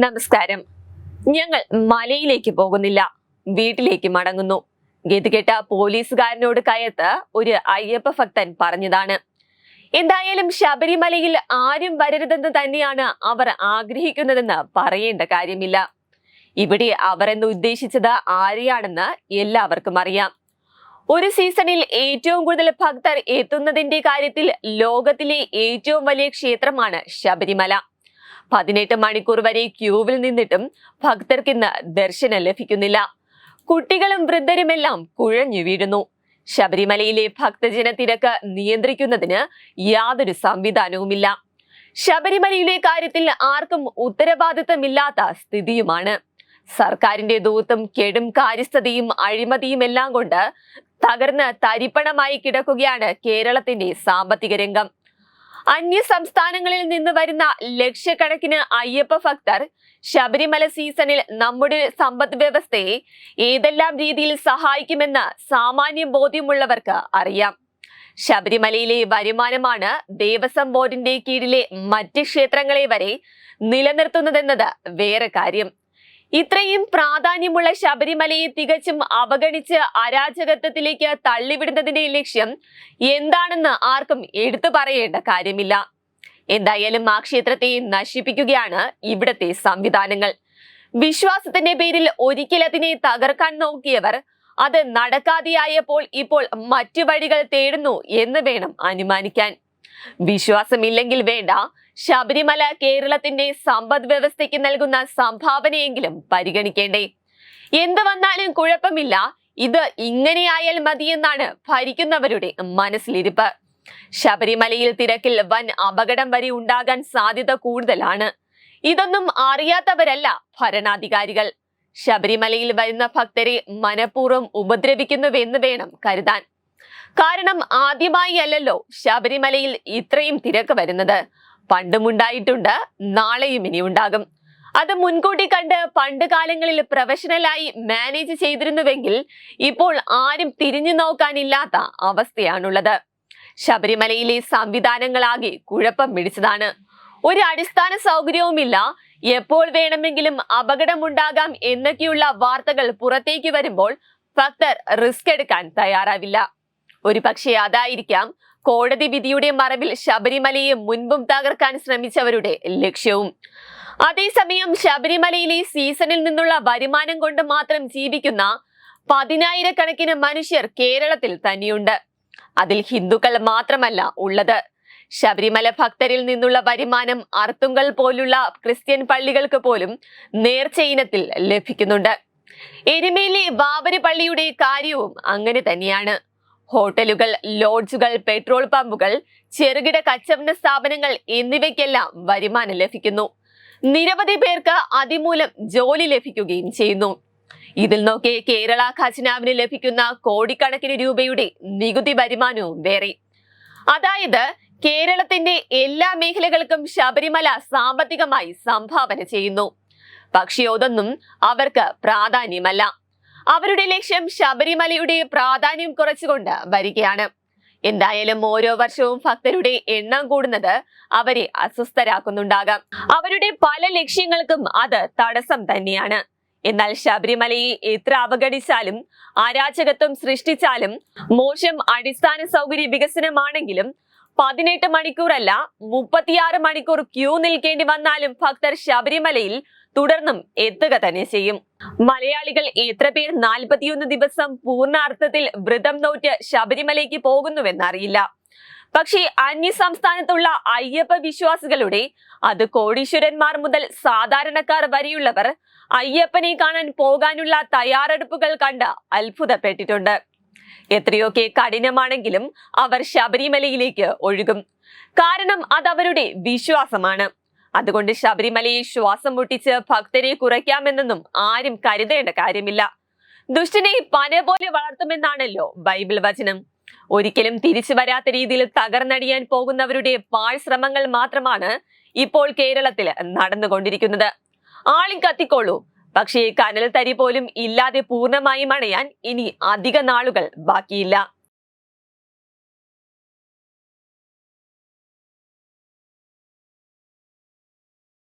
നമസ്കാരം. ഞങ്ങൾ മലയിലേക്ക് പോകുന്നില്ല. വീട്ടിലേക്ക് മടങ്ങുന്നു. ഗതികെട്ട പോലീസുകാരനോട് കയത്ത് ഒരു അയ്യപ്പ ഭക്തൻ പറഞ്ഞതാണ്. എന്തായാലും ശബരിമലയിൽ ആരും വരരുതെന്ന് തന്നെയാണ് അവർ ആഗ്രഹിക്കുന്നതെന്ന് പറയേണ്ട കാര്യമില്ല. ഇവിടെ അവർ എന്ന് ഉദ്ദേശിച്ചത് ആരെയാണെന്ന് എല്ലാവർക്കും അറിയാം. ഒരു സീസണിൽ ഏറ്റവും കൂടുതൽ ഭക്തർ എത്തുന്നതിന്റെ കാര്യത്തിൽ ലോകത്തിലെ ഏറ്റവും വലിയ ക്ഷേത്രമാണ് ശബരിമല. പതിനെട്ട് മണിക്കൂർ വരെ ക്യൂവിൽ നിന്നിട്ടും ഭക്തർക്ക് ഇന്ന് ദർശനം ലഭിക്കുന്നില്ല. കുട്ടികളും വൃദ്ധരുമെല്ലാം കുഴഞ്ഞു വീഴുന്നു. ശബരിമലയിലെ ഭക്തജന തിരക്ക് നിയന്ത്രിക്കുന്നതിന് യാതൊരു സംവിധാനവുമില്ല. ശബരിമലയിലെ കാര്യത്തിൽ ആർക്കും ഉത്തരവാദിത്തമില്ലാത്ത സ്ഥിതിയുമാണ്. സർക്കാരിന്റെ ദൂത്തും കെടും കാര്യസ്ഥതയും അഴിമതിയും എല്ലാം കൊണ്ട് തകർന്ന് തരിപ്പണമായി കിടക്കുകയാണ് കേരളത്തിന്റെ സാമ്പത്തിക രംഗം. അന്യ സംസ്ഥാനങ്ങളിൽ നിന്ന് വരുന്ന ലക്ഷക്കണക്കിന് അയ്യപ്പ ഭക്തർ ശബരിമല സീസണിൽ നമ്മുടെ സമ്പദ് വ്യവസ്ഥയെ ഏതെല്ലാം രീതിയിൽ സഹായിക്കുമെന്ന് സാമാന്യ ബോധ്യമുള്ളവർക്ക് അറിയാം. ശബരിമലയിലെ വരുമാനമാണ് ദേവസ്വം ബോർഡിന്റെ കീഴിലെ മറ്റ് ക്ഷേത്രങ്ങളെ വരെ നിലനിർത്തുന്നതെന്നത് വേറെ കാര്യം. ഇത്രയും പ്രാധാന്യമുള്ള ശബരിമലയെ തികച്ചും അവഗണിച്ച് അരാജകത്വത്തിലേക്ക് തള്ളിവിടുന്നതിന്റെ ലക്ഷ്യം എന്താണെന്ന് ആർക്കും എടുത്തു പറയേണ്ട കാര്യമില്ല. എന്തായാലും ആ ക്ഷേത്രത്തെ നശിപ്പിക്കുകയാണ് ഇവിടത്തെ സംവിധാനങ്ങൾ. വിശ്വാസത്തിന്റെ പേരിൽ ഒരിക്കൽ അതിനെ തകർക്കാൻ നോക്കിയവർ അത് നടക്കാതെയായപ്പോൾ ഇപ്പോൾ മറ്റു വഴികൾ തേടുന്നു എന്ന് വേണം അനുമാനിക്കാൻ. വിശ്വാസമില്ലെങ്കിൽ വേണ്ട ശബരിമല കേരളത്തിന്റെ സമ്പദ് വ്യവസ്ഥയ്ക്ക് നൽകുന്ന സംഭാവനയെങ്കിലും പരിഗണിക്കേണ്ടേ? എന്ത് വന്നാലും കുഴപ്പമില്ല. ഇത് ഇങ്ങനെയായാൽ മതിയെന്നാണ് ഭരിക്കുന്നവരുടെ മനസ്സിലിരിപ്പ്. ശബരിമലയിൽ തിരക്കിൽ വൻ അപകടം വരെ ഉണ്ടാകാൻ സാധ്യത കൂടുതലാണ്. ഇതൊന്നും അറിയാത്തവരല്ല ഭരണാധികാരികൾ. ശബരിമലയിൽ വരുന്ന ഭക്തരെ മനഃപൂർവം ഉപദ്രവിക്കുന്നുവെന്ന് വേണം കരുതാൻ. കാരണം ആദ്യമായി അല്ലല്ലോ ശബരിമലയിൽ ഇത്രയും തിരക്ക് വരുന്നത്. പണ്ടുമുണ്ടായിട്ടുണ്ട് നാളെയും ഇനി ഉണ്ടാകും. അത് മുൻകൂട്ടി കണ്ട് പണ്ട് കാലങ്ങളിൽ പ്രൊഫഷണലായി മാനേജ് ചെയ്തിരുന്നുവെങ്കിൽ ഇപ്പോൾ ആരും തിരിഞ്ഞു നോക്കാനില്ലാത്ത അവസ്ഥയാണുള്ളത്. ശബരിമലയിലെ സംവിധാനങ്ങളാകെ കുഴപ്പം പിടിച്ചതാണ്. ഒരു അടിസ്ഥാന സൗകര്യവുമില്ല എപ്പോൾ വേണമെങ്കിലും അപകടമുണ്ടാകാം എന്നൊക്കെയുള്ള വാർത്തകൾ പുറത്തേക്ക് വരുമ്പോൾ ഭക്തർ റിസ്ക് എടുക്കാൻ തയ്യാറാവില്ല. ഒരു പക്ഷേ അതായിരിക്കാം കോടതി വിധിയുടെ മറവിൽ ശബരിമലയെ മുൻപും തകർക്കാൻ ശ്രമിച്ചവരുടെ ലക്ഷ്യവും. അതേസമയം ശബരിമലയിലെ സീസണിൽ നിന്നുള്ള വരുമാനം കൊണ്ട് മാത്രം ജീവിക്കുന്ന പതിനായിരക്കണക്കിന് മനുഷ്യർ കേരളത്തിൽ തന്നെയുണ്ട്. അതിൽ ഹിന്ദുക്കൾ മാത്രമല്ല ഉള്ളത്. ശബരിമല ഭക്തരിൽ നിന്നുള്ള വരുമാനം അർത്തുങ്കൽ പോലുള്ള ക്രിസ്ത്യൻ പള്ളികൾക്ക് പോലും നേർച്ചയിനത്തിൽ ലഭിക്കുന്നുണ്ട്. എരുമേലി ബാബരി പള്ളിയുടെ കാര്യവും അങ്ങനെ തന്നെയാണ്. ഹോട്ടലുകൾ ലോഡ്ജുകൾ പെട്രോൾ പമ്പുകൾ ചെറുകിട കച്ചവട സ്ഥാപനങ്ങൾ എന്നിവയ്ക്കെല്ലാം വരുമാനം ലഭിക്കുന്നു. നിരവധി പേർക്ക് അതിമൂലം ജോലി ലഭിക്കുകയും ചെയ്യുന്നു. ഇതിൽ നോക്കി കേരള ഖജനാവിന് ലഭിക്കുന്ന കോടിക്കണക്കിന് രൂപയുടെ നികുതി വരുമാനവും വേറെ. അതായത് കേരളത്തിന്റെ എല്ലാ മേഖലകൾക്കും ശബരിമല സാമ്പത്തികമായി സംഭാവന ചെയ്യുന്നു. പക്ഷേ അതൊന്നും അവർക്ക് പ്രാധാന്യമല്ല. അവരുടെ ലക്ഷ്യം ശബരിമലയുടെ പ്രാധാന്യം കുറച്ചുകൊണ്ട് വരികയാണ്. എന്തായാലും ഓരോ വർഷവും ഭക്തരുടെ എണ്ണം കൂടുന്നത് അവരെ അസ്വസ്ഥരാക്കുന്നുണ്ടാകാം. അവരുടെ പല ലക്ഷ്യങ്ങൾക്കും അത് തടസ്സം തന്നെയാണ്. എന്നാൽ ശബരിമലയെ എത്ര അവഗണിച്ചാലും അരാജകത്വം സൃഷ്ടിച്ചാലും മോശം അടിസ്ഥാന സൗകര്യ വികസനമാണെങ്കിലും പതിനെട്ട് മണിക്കൂറല്ല മുപ്പത്തിയാറ് മണിക്കൂർ ക്യൂ നിൽക്കേണ്ടി വന്നാലും ഭക്തർ ശബരിമലയിൽ തുടർന്നും എത്തുക തന്നെ ചെയ്യും. മലയാളികൾ എത്ര പേർ നാൽപ്പത്തിയൊന്ന് ദിവസം പൂർണാർത്ഥത്തിൽ വ്രതം നോറ്റ് ശബരിമലയ്ക്ക് പോകുന്നുവെന്നറിയില്ല. പക്ഷേ അന്യ സംസ്ഥാനത്തുള്ള അയ്യപ്പ വിശ്വാസികളുടെ അത് കോടീശ്വരന്മാർ മുതൽ സാധാരണക്കാർ വരെയുള്ളവർ അയ്യപ്പനെ കാണാൻ പോകാനുള്ള തയ്യാറെടുപ്പുകൾ കണ്ട് അത്ഭുതപ്പെട്ടിട്ടുണ്ട്. എത്രയൊക്കെ കഠിനമാണെങ്കിലും അവർ ശബരിമലയിലേക്ക് ഒഴുകും. കാരണം അത് അവരുടെ വിശ്വാസമാണ്. അതുകൊണ്ട് ശബരിമലയിൽ ശ്വാസം മുട്ടിച്ച് ഭക്തരെ കുറയ്ക്കാമെന്നൊന്നും ആരും കരുതേണ്ട കാര്യമില്ല. ദുഷ്ടനെ പന പോലെ വളർത്തുമെന്നാണല്ലോ ബൈബിൾ വചനം. ഒരിക്കലും തിരിച്ചു വരാത്ത രീതിയിൽ തകർന്നടിയാൻ പോകുന്നവരുടെ പാഴ്ശ്രമങ്ങൾ മാത്രമാണ് ഇപ്പോൾ കേരളത്തിൽ നടന്നുകൊണ്ടിരിക്കുന്നത്. ആളും കത്തിക്കോളൂ പക്ഷേ കനൽ തരി പോലും ഇല്ലാതെ പൂർണമായും അണയാൻ ഇനി അധിക നാളുകൾ ബാക്കിയില്ല.